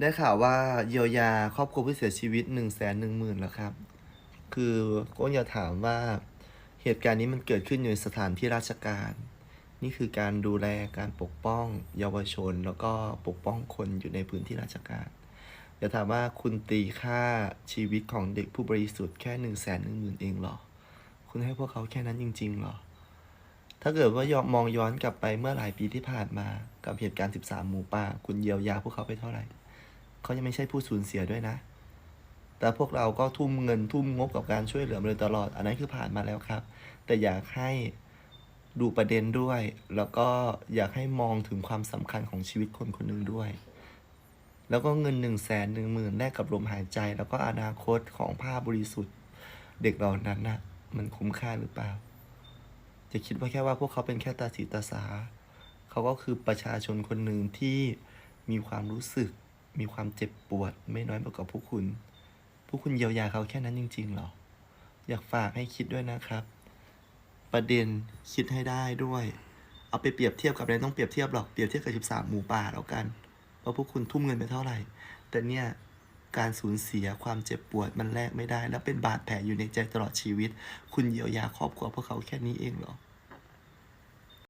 ได้ข่าวว่าเยียวยาครอบครัวผู้เสียชีวิตหนึ่งแสนหนึ่งหมื่นแล้วครับ คือก็อยากถามว่าเหตุการณ์นี้มันเกิดขึ้นอยู่ในสถานที่ราชการ นี่คือการดูแลการปกป้อง เยาวชน แล้วก็ปกป้องคนอยู่ในพื้นที่ราชการอยากถามว่าคุณตีค่าชีวิตของเด็กผู้บริสุทธิ์แค่หนึ่งแสนหนึ่งหมื่นเองเหรอ คุณให้พวกเขาแค่นั้นจริง ๆ เหรอ ถ้าเกิดว่ายอมมองย้อนกลับไปเมื่อหลายปีที่ผ่านมากับเหตุการณ์ 13 หมูป่า คุณเยียวยาพวกเขาไปเท่าไหร่ เขายังไม่ใช่ผู้สูญเสียด้วยนะ แต่พวกเราก็ทุ่มเงินทุ่มงบกับการช่วยเหลือมาโดยตลอด อันนั้นคือผ่านมาแล้วครับ แต่อยากให้ดูประเด็นด้วย แล้วก็อยากให้มองถึงความสำคัญของชีวิตคนคนหนึ่งด้วย แล้วก็เงินหนึ่งแสนหนึ่งหมื่นแลกกับลมหายใจ แล้วก็อนาคตของภาพบริสุทธิ์ เด็กเหล่านั้นนะมันคุ้มค่าหรือเปล่า จะคิดว่าแค่ว่าพวกเขาเป็นแค่ตาสีตาสา เขาก็คือประชาชนคนหนึ่งที่มีความรู้สึก มีความเจ็บปวดไม่น้อยไปกว่าพวกคุณ พวกคุณเยียวยาเขาแค่นั้นจริงๆหรอ อยากฝากให้คิดด้วยนะครับ ประเด็นคิดให้ได้ด้วย เอาไปเปรียบเทียบกับอะไรต้องเปรียบเทียบหรอก เปรียบเทียบกับ 13 หมู่ป่าแล้วกัน ว่าพวกคุณทุ่มเงินไปเท่าไหร่ แต่เนี่ยการสูญเสียความเจ็บปวดมันแลกไม่ได้ และเป็นบาดแผลอยู่ในใจตลอดชีวิต คุณเยียวยาครอบครัวพวกเขาแค่นี้เองเหรอ